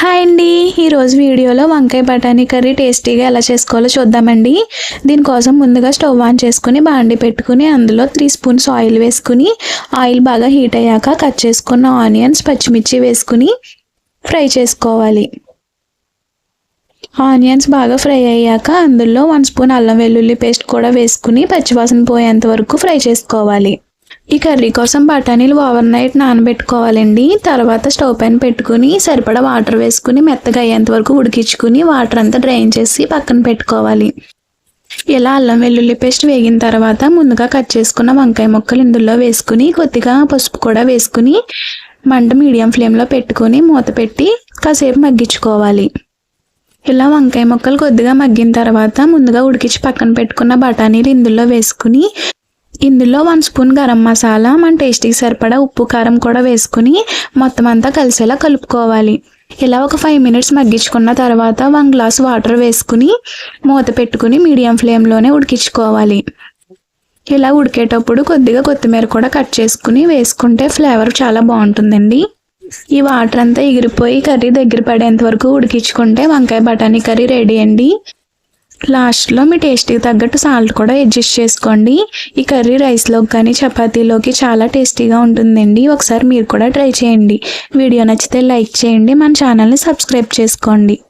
Hi అండి. ఈరోజు వీడియోలో వంకాయ బఠానీ కర్రీ టేస్టీగా ఎలా చేసుకోవాలో చూద్దామండి. దీనికోసం ముందుగా స్టవ్ ఆన్ చేసుకుని బాండి పెట్టుకుని అందులో త్రీ స్పూన్స్ ఆయిల్ వేసుకుని ఆయిల్ బాగా హీట్ అయ్యాక కట్ చేసుకున్న ఆనియన్స్ పచ్చిమిర్చి వేసుకుని ఫ్రై చేసుకోవాలి. ఆనియన్స్ బాగా ఫ్రై అయ్యాక అందులో వన్ స్పూన్ అల్లం వెల్లుల్లి పేస్ట్ కూడా వేసుకుని పచ్చివాసన పోయేంత వరకు ఫ్రై చేసుకోవాలి. ఈ కర్రీ కోసం బఠానీలు ఓవర్ నైట్ నానబెట్టుకోవాలండి. తర్వాత స్టవ్ పైన పెట్టుకుని సరిపడా వాటర్ వేసుకుని మెత్తగా అయ్యేంత వరకు ఉడికించుకుని వాటర్ అంతా డ్రైన్ చేసి పక్కన పెట్టుకోవాలి. ఇలా అల్లం వెల్లుల్లి పేస్ట్ వేగిన తర్వాత ముందుగా కట్ చేసుకున్న వంకాయ ముక్కలు ఇందులో వేసుకుని కొద్దిగా పసుపు కూడా వేసుకుని మంట మీడియం ఫ్లేమ్లో పెట్టుకుని మూత పెట్టి కాసేపు మగ్గించుకోవాలి. ఇలా వంకాయ ముక్కలు కొద్దిగా మగ్గిన తర్వాత ముందుగా ఉడికించి పక్కన పెట్టుకున్న బఠానీలు ఇందులో వేసుకుని ఇందులో వన్ స్పూన్ గరం మసాలా మన టేస్టీకి సరిపడా ఉప్పు కారం కూడా వేసుకుని మొత్తం అంతా కలిసేలా కలుపుకోవాలి. ఇలా ఒక ఫైవ్ మినిట్స్ మగ్గించుకున్న తర్వాత వన్ గ్లాస్ వాటర్ వేసుకుని మూత పెట్టుకుని మీడియం ఫ్లేమ్లోనే ఉడికించుకోవాలి. ఇలా ఉడికేటప్పుడు కొద్దిగా కొత్తిమీర కూడా కట్ చేసుకుని వేసుకుంటే ఫ్లేవర్ చాలా బాగుంటుందండి. ఈ వాటర్ అంతా ఎగిరిపోయి కర్రీ దగ్గర పడేంత వరకు ఉడికించుకుంటే వంకాయ బఠానీ కర్రీ రెడీ అండి. లాస్ట్లో మీ టేస్ట్కి తగ్గట్టు సాల్ట్ కూడా అడ్జస్ట్ చేసుకోండి. ఈ కర్రీ రైస్లోకి కానీ చపాతీలోకి చాలా టేస్టీగా ఉంటుందండి. ఒకసారి మీరు కూడా ట్రై చేయండి. వీడియో నచ్చితే లైక్ చేయండి. మన ఛానల్ని సబ్స్క్రైబ్ చేసుకోండి.